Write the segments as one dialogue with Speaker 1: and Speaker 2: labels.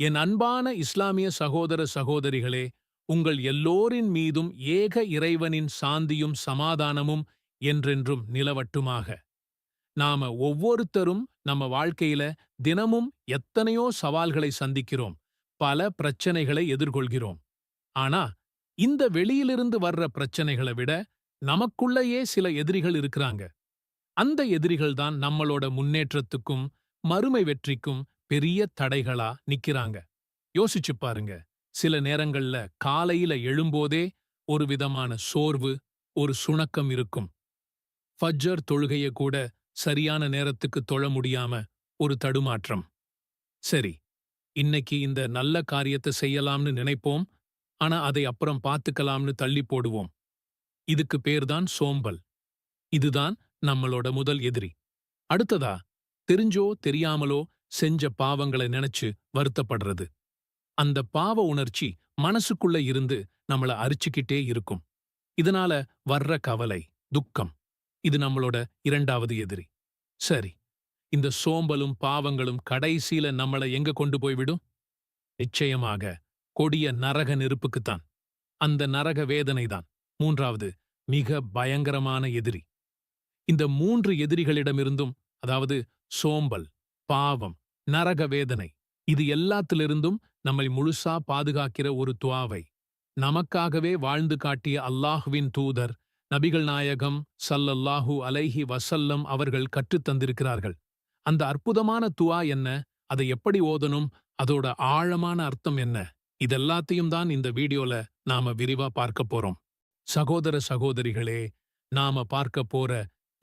Speaker 1: என் அன்பான இஸ்லாமிய சகோதர சகோதரிகளே உங்கள் எல்லோரின் மீதும் ஏக இறைவனின் சாந்தியும் சமாதானமும் என்றென்றும் நிலவட்டுமாக. நாம ஒவ்வொருத்தரும் நம்ம வாழ்க்கையில தினமும் எத்தனையோ சவால்களை சந்திக்கிறோம் பல பிரச்சனைகளை எதிர்கொள்கிறோம். ஆனா இந்த வெளியிலிருந்து வர்ற பிரச்சனைகளை விட நமக்குள்ளேயே சில எதிரிகள் இருக்கிறாங்க. அந்த எதிரிகள் தான் நம்மளோட முன்னேற்றத்துக்கும் மறுமை வெற்றிக்கும் பெரிய தடைகளா நிக்கிறாங்க. யோசிச்சு பாருங்க. சில நேரங்கள்ல காலையில எழும்போதே ஒரு விதமான சோர்வு ஒரு சுணக்கம் இருக்கும். ஃபஜ்ஜர் தொழுகைய கூட சரியான நேரத்துக்கு தொழ முடியாம ஒரு தடுமாற்றம். சரி இன்னைக்கு இந்த நல்ல காரியத்தை செய்யலாம்னு நினைப்போம். ஆனா அதை அப்புறம் பார்த்துக்கலாம்னு தள்ளி போடுவோம். இதுக்கு பேர்தான் சோம்பல். இதுதான் நம்மளோட முதல் எதிரி. அடுத்ததா தெரிஞ்சோ தெரியாமலோ செஞ்ச பாவங்களை நினைச்சு வருத்தப்படுறது. அந்த பாவ உணர்ச்சி மனசுக்குள்ள இருந்து நம்மள அரிச்சுக்கிட்டே இருக்கும். இதனால வர்ற கவலை துக்கம் இது நம்மளோட இரண்டாவது எதிரி. சரி இந்த சோம்பலும் பாவங்களும் கடைசியில நம்மளை எங்க கொண்டு போய்விடும் நிச்சயமாக கொடிய நரக நெருப்புக்குத்தான். அந்த நரக வேதனைதான். மூன்றாவது மிக பயங்கரமான எதிரி. இந்த மூன்று எதிரிகளிடமிருந்தும் அதாவது சோம்பல் பாவம் நரக வேதனை. இது எல்லாத்திலிருந்தும் நம்மை முழுசா பாதுகாக்கிற ஒரு துவாவை. நமக்காகவே வாழ்ந்து காட்டிய அல்லாஹுவின் தூதர் நபிகள் நாயகம் சல்லல்லாஹு அலைஹி வசல்லம் அவர்கள் கற்றுத்தந்திருக்கிறார்கள் அந்த அற்புதமான துவா என்ன? அதை எப்படி ஓதணும்? அதோட ஆழமான அர்த்தம் என்ன? இதெல்லாத்தையும் தான் இந்த வீடியோல நாம விரிவா பார்க்க போறோம். சகோதர சகோதரிகளே நாம பார்க்க போற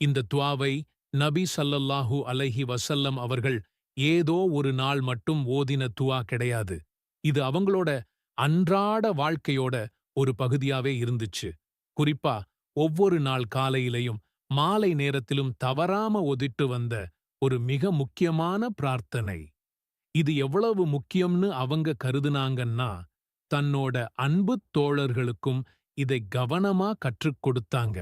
Speaker 1: இந்த துவாவை நபி சல்லல்லாஹு அலைஹி வசல்லம் அவர்கள் ஏதோ ஒரு நாள் மட்டும் ஓதின துவா கிடையாது. இது அவங்களோட அன்றாட வாழ்க்கையோட ஒரு பகுதியாவே இருந்துச்சு. குறிப்பா ஒவ்வொரு நாள் காலையிலையும் மாலை நேரத்திலும் தவறாம ஒதிட்டு வந்த ஒரு மிக முக்கியமான பிரார்த்தனை. இது எவ்வளவு முக்கியம்னு அவங்க கருதுனாங்கன்னா தன்னோட அன்பு தோழர்களுக்கும் இதை கவனமா கற்றுக் கொடுத்தாங்க.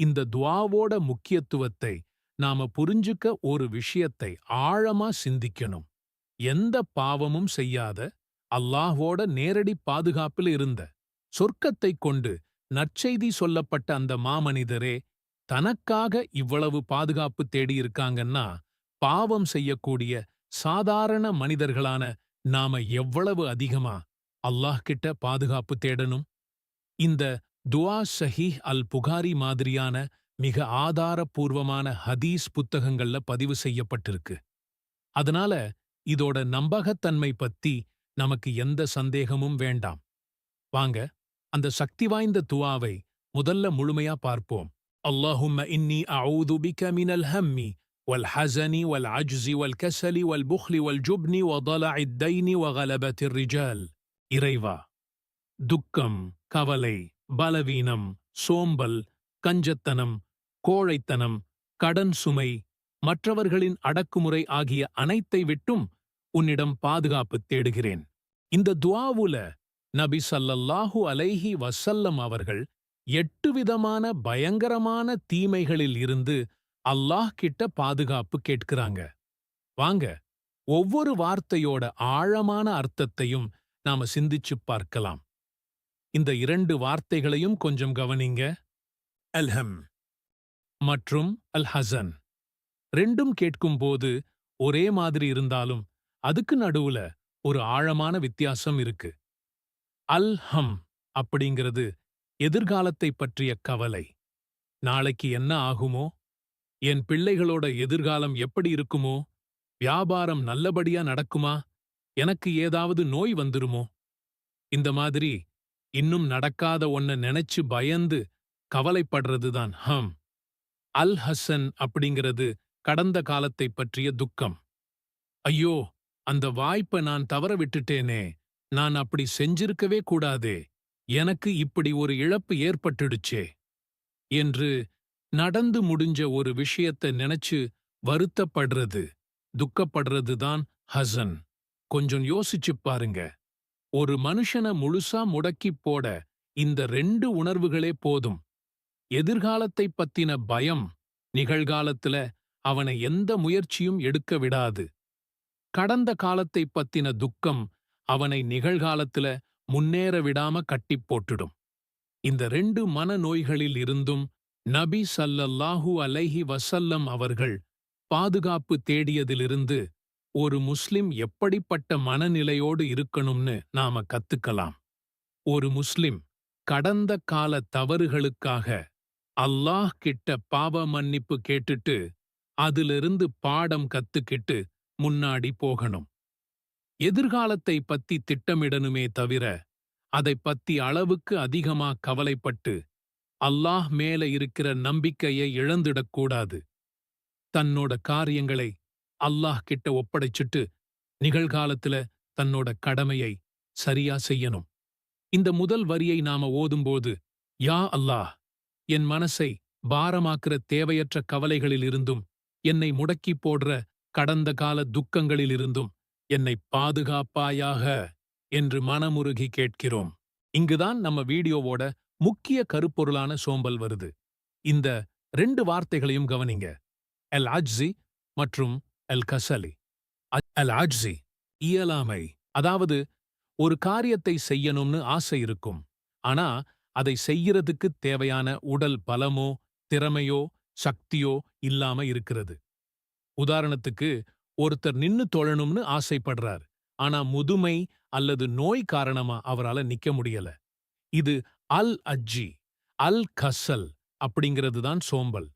Speaker 1: இந்த துவாவோட முக்கியத்துவத்தை நாம புரிஞ்சுக்க ஒரு விஷயத்தை ஆழமா சிந்திக்கணும். எந்த பாவமும் செய்யாத அல்லாஹோட நேரடி பாதுகாப்பில் இருந்த சொர்க்கத்தைக் கொண்டு நற்செய்தி சொல்லப்பட்ட அந்த மாமனிதரே தனக்காக இவ்வளவு பாதுகாப்பு தேடியிருக்காங்கன்னா பாவம் செய்யக்கூடிய சாதாரண மனிதர்களான நாம எவ்வளவு அதிகமா அல்லாஹ் கிட்ட பாதுகாப்பு தேடணும்? இந்த துவா ஷஹீஹ் அல் புகாரி மாதிரியான மிக ஆதாரபூர்வமான ஹதீஸ் புத்தகங்கள்ல பதிவு செய்யப்பட்டிருக்கு அதனால இதோட நம்பகத்தன்மை பத்தி நமக்கு எந்த சந்தேகமும் வேண்டாம் வாங்க அந்த சக்தி வாய்ந்த துவாவை முதல்ல முழுமையா பார்ப்போம் அல்லாஹும்ம இன்னி அவுது பிக மினல் ஹம்மி والحزن والعجز والكسل والبخل والجبن وضلع الدين وغلبة الرجال இறைவா துக்கம் கவலை பலவீனம் சோம்பல் கஞ்சத்தனம் கோழைத்தனம் கடன் சுமை மற்றவர்களின் அடக்குமுறை ஆகிய அனைத்தை விட்டும் உன்னிடம் பாதுகாப்பு தேடுகிறேன். இந்த துவாவுல நபி சல்லல்லாஹு அலைஹி வசல்லம் அவர்கள் எட்டு விதமான பயங்கரமான தீமைகளில் இருந்து அல்லாஹ் கிட்ட பாதுகாப்பு கேட்கிறாங்க. வாங்க ஒவ்வொரு வார்த்தையோட ஆழமான அர்த்தத்தையும் நாம சிந்திச்சுப் பார்க்கலாம். இந்த இரண்டு வார்த்தைகளையும் கொஞ்சம் கவனிங்க. அல்ஹம். மற்றும் அல் ஹசன் ரெண்டும் கேட்கும்போது ஒரே மாதிரி இருந்தாலும் அதுக்கு நடுவுல ஒரு ஆழமான வித்தியாசம் இருக்கு. அல் ஹம் அப்படிங்கிறது எதிர்காலத்தை பற்றிய கவலை. நாளைக்கு என்ன ஆகுமோ? என் பிள்ளைகளோட எதிர்காலம் எப்படி இருக்குமோ? வியாபாரம் நல்லபடியா நடக்குமா? எனக்கு ஏதாவது நோய் வந்துருமோ? இந்த மாதிரி இன்னும் நடக்காத ஒன்ன நினைச்சு பயந்து கவலைப்படுறதுதான். ஹம். அல் ஹசன் அப்படிங்கிறது கடந்த காலத்தை பற்றிய துக்கம். ஐயோ அந்த வாய்ப்பை நான் தவற விட்டுட்டேனே. நான் அப்படி செஞ்சிருக்கவே கூடாதே. எனக்கு இப்படி ஒரு இழப்பு ஏற்பட்டுடுச்சே. என்று நடந்து முடிஞ்ச ஒரு விஷயத்த நினைச்சு வருத்தப்படுறது துக்கப்படுறது தான் ஹசன். கொஞ்சம் யோசிச்சுப் பாருங்க. ஒரு மனுஷன முழுசா முடக்கிப் போட இந்த ரெண்டு உணர்வுகளே போதும். எதிர்காலத்தைப் பத்தின பயம் நிகழ்காலத்துல அவனை எந்த முயற்சியும் எடுக்க விடாது. கடந்த காலத்தை பத்தின துக்கம் அவனை நிகழ்காலத்துல முன்னேற விடாம கட்டிப் போட்டுடும். இந்த ரெண்டு மனநோய்களில் இருந்தும் நபி சல்லல்லாஹு அலைஹி வசல்லம் அவர்கள் பாதுகாப்பு தேடியதிலிருந்து ஒரு முஸ்லிம் எப்படிப்பட்ட மனநிலையோடு இருக்கணும்னு நாம கத்துக்கலாம். ஒரு முஸ்லிம் கடந்த கால தவறுகளுக்காக அல்லாஹ் கிட்ட பாவ மன்னிப்பு கேட்டுட்டு அதிலிருந்து பாடம் கத்துக்கிட்டு முன்னாடி போகணும். எதிர்காலத்தை பத்தி திட்டமிடணுமே தவிர அதை பத்தி அளவுக்கு அதிகமா கவலைப்பட்டு அல்லாஹ் மேல இருக்கிற நம்பிக்கையை இழந்திடக்கூடாது தன்னோட காரியங்களை அல்லாஹ் கிட்ட ஒப்படைச்சிட்டு நிகழ்காலத்துல தன்னோட கடமையை சரியா செய்யணும். இந்த முதல் வரியை நாம ஓதும்போது யா அல்லாஹ் என் மனசை பாரமாக்குற தேவையற்ற கவலைகளிலிருந்தும் என்னை முடக்கிப் போடுற கடந்த கால துக்கங்களிலிருந்தும் என்னை பாதுகாப்பாயாக என்று மனமுருகி கேட்கிறோம். இங்குதான் நம்ம வீடியோவோட முக்கிய கருப்பொருளான சோம்பல் வருது. இந்த ரெண்டு வார்த்தைகளையும் கவனிங்க. எல் அஜ்ஸி மற்றும் எல் கசலி. அல் அஜ்ஸி இயலாமை. அதாவது ஒரு காரியத்தை செய்யணும்னு ஆசை இருக்கும். ஆனா அதை செய்யறதுக்கு தேவையான உடல் பலமோ திறமையோ சக்தியோ இல்லாம இருக்கிறது. உதாரணத்துக்கு ஒருத்தர் நின்னு தொழணும்னு ஆசைப்படுறார். ஆனா முதுமை அல்லது நோய் காரணமா அவரால நிக்க முடியல. இது அல் அஜ்ஜி அல் கசல் அப்படிங்கிறது தான் சோம்பல்.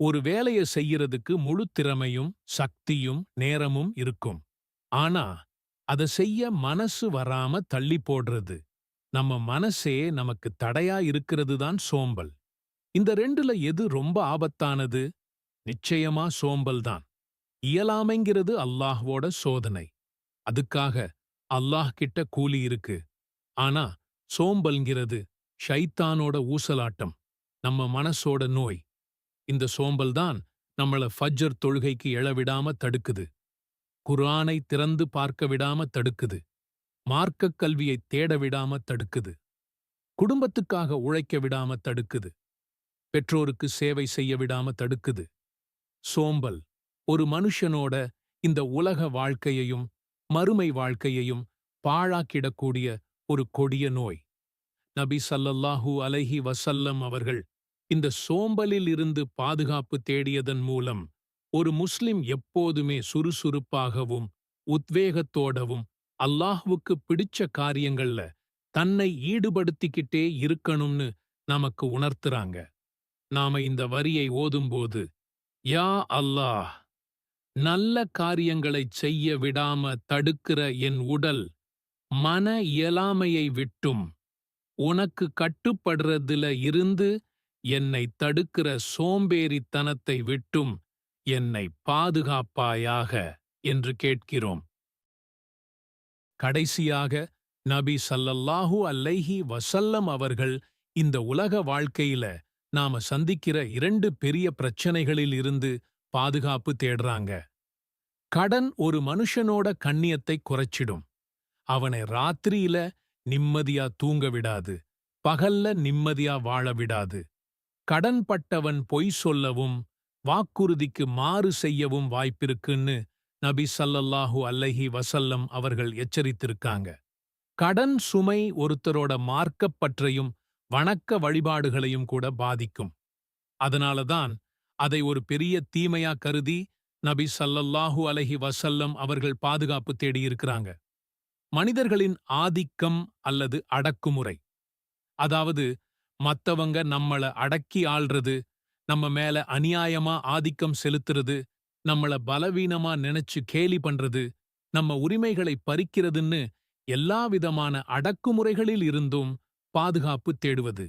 Speaker 1: ஒரு வேலையை செய்யறதுக்கு முழு திறமையும் சக்தியும் நேரமும் இருக்கும். ஆனா அதை செய்ய மனசு வராம தள்ளி போடுறது. நம்ம மனசே நமக்கு தடையா இருக்கிறது தான் சோம்பல். இந்த ரெண்டுல எது ரொம்ப ஆபத்தானது? நிச்சயமா சோம்பல் தான். இயலாமைங்கிறது அல்லாஹ்வோட சோதனை. அதுக்காக அல்லாஹ் கிட்ட கூலி இருக்கு. ஆனா சோம்பல்ங்கிறது ஷைத்தானோட ஊசலாட்டம் நம்ம மனசோட நோய். இந்த சோம்பல் தான் நம்மள ஃபஜ்ஜர் தொழுகைக்கு எழவிடாம தடுக்குது. குர்ஆனை திறந்து பார்க்க விடாம தடுக்குது. மார்க்கக் கல்வியை தேட விடாம தடுக்குது. குடும்பத்துக்காக உழைக்க விடாம தடுக்குது. பெற்றோருக்கு சேவை செய்ய விடாம தடுக்குது. சோம்பல் ஒரு மனுஷனோட இந்த உலக வாழ்க்கையையும் மறுமை வாழ்க்கையையும் பாழாக்கிடக்கூடிய ஒரு கொடிய நோய். நபி சல்லல்லாஹு அலைஹி வசல்லம் அவர்கள் இந்த சோம்பலில் இருந்து பாதுகாப்பு தேடியதன் மூலம் ஒரு முஸ்லிம் எப்போதுமே சுறுசுறுப்பாகவும் உத்வேகத்தோடவும் அல்லாஹ்வுக்கு பிடிச்ச காரியங்கள்ல தன்னை ஈடுபடுத்திக்கிட்டே இருக்கணும்னு நமக்கு உணர்த்துறாங்க. நாம இந்த வரியை ஓதும்போது யா அல்லாஹ் நல்ல காரியங்களைச் செய்ய விடாம தடுக்கிற என் உடல் மன இயலாமையை விட்டும். உனக்கு கட்டுப்படுறதுல இருந்து என்னை தடுக்கிற சோம்பேறித்தனத்தை விட்டும். என்னை பாதுகாப்பாயாக என்று கேட்கிறோம். கடைசியாக நபி சல்லல்லாஹூ அல்லைஹி வசல்லம் அவர்கள் இந்த உலக வாழ்க்கையில நாம சந்திக்கிற இரண்டு பெரிய பிரச்சனைகளில் இருந்து பாதுகாப்பு தேடுறாங்க. கடன் ஒரு மனுஷனோட கண்ணியத்தை குறைச்சிடும். அவனை ராத்திரியில நிம்மதியா தூங்க விடாது. பகல்ல நிம்மதியா வாழ விடாது. கடன்பட்டவன் பொய் சொல்லவும் வாக்குறுதிக்கு மாறு செய்யவும் வாய்ப்பிருக்குன்னு நபி சல்லல்லாஹு அல்லஹி வசல்லம் அவர்கள் எச்சரித்திருக்காங்க. கடன் சுமை ஒருத்தரோட மார்க்கப்பற்றையும் வணக்க வழிபாடுகளையும் கூட பாதிக்கும். அதனாலதான் அதை ஒரு பெரிய தீமையா கருதி நபி சல்லல்லாஹு அலைஹி வசல்லம் அவர்கள் பாதுகாப்பு தேடியிருக்கிறாங்க மனிதர்களின் ஆதிக்கம் அல்லது அடக்குமுறை. அதாவது மத்தவங்க நம்மள அடக்கி ஆள்றது நம்ம மேல அநியாயமா ஆதிக்கம் செலுத்துறது நம்மள பலவீனமா நினைச்சு கேலி பண்றது நம்ம உரிமைகளை பறிக்கிறதுன்னு எல்லாவிதமான அடக்குமுறைகளில் இருந்தும் பாதுகாப்பு தேடுவது.